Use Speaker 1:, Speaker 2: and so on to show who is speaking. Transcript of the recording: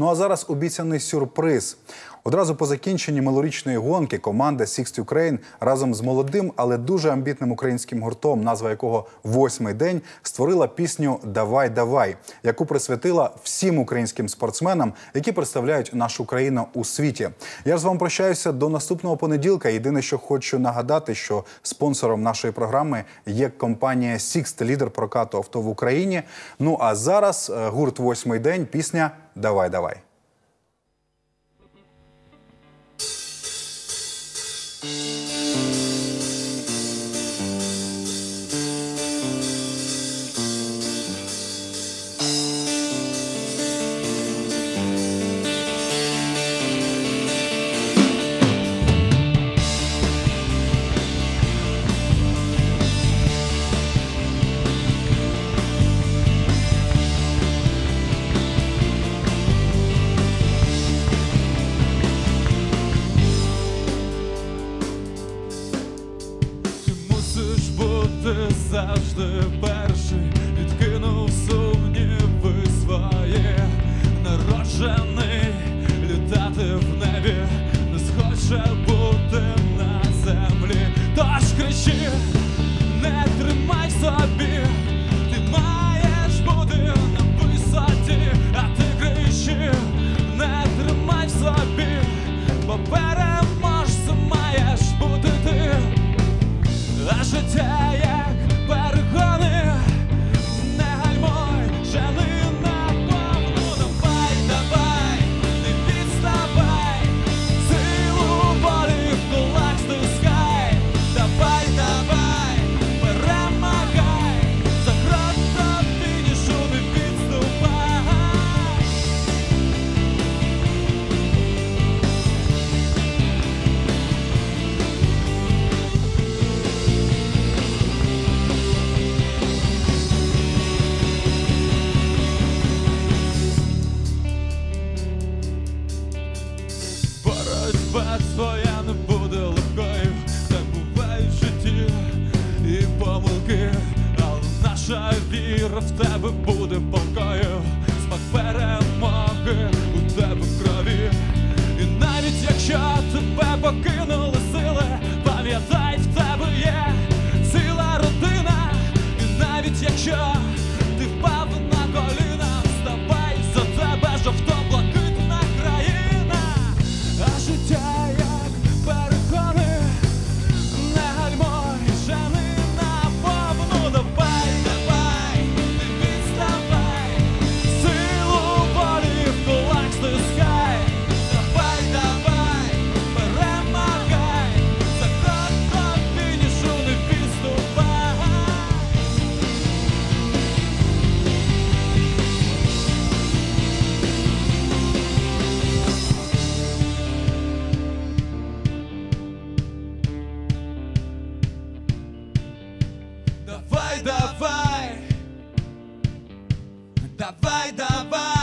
Speaker 1: Ну а зараз обіцяний сюрприз. Одразу по закінченні минулорічної гонки команда Sixth Ukraine разом з молодим, але дуже амбітним українським гуртом, назва якого восьмий день, створила пісню Давай, давай, яку присвятила всім українським спортсменам, які представляють нашу країну у світі. Я ж з вами прощаюся до наступного понеділка. Єдине, що хочу нагадати, що спонсором нашої програми є компанія Sixt, лідер прокату авто в Україні. Ну а зараз е, гурт восьмий день, пісня Давай, давай.
Speaker 2: Ти завжди перший, відкинув сумніви Dá vai, dá vai.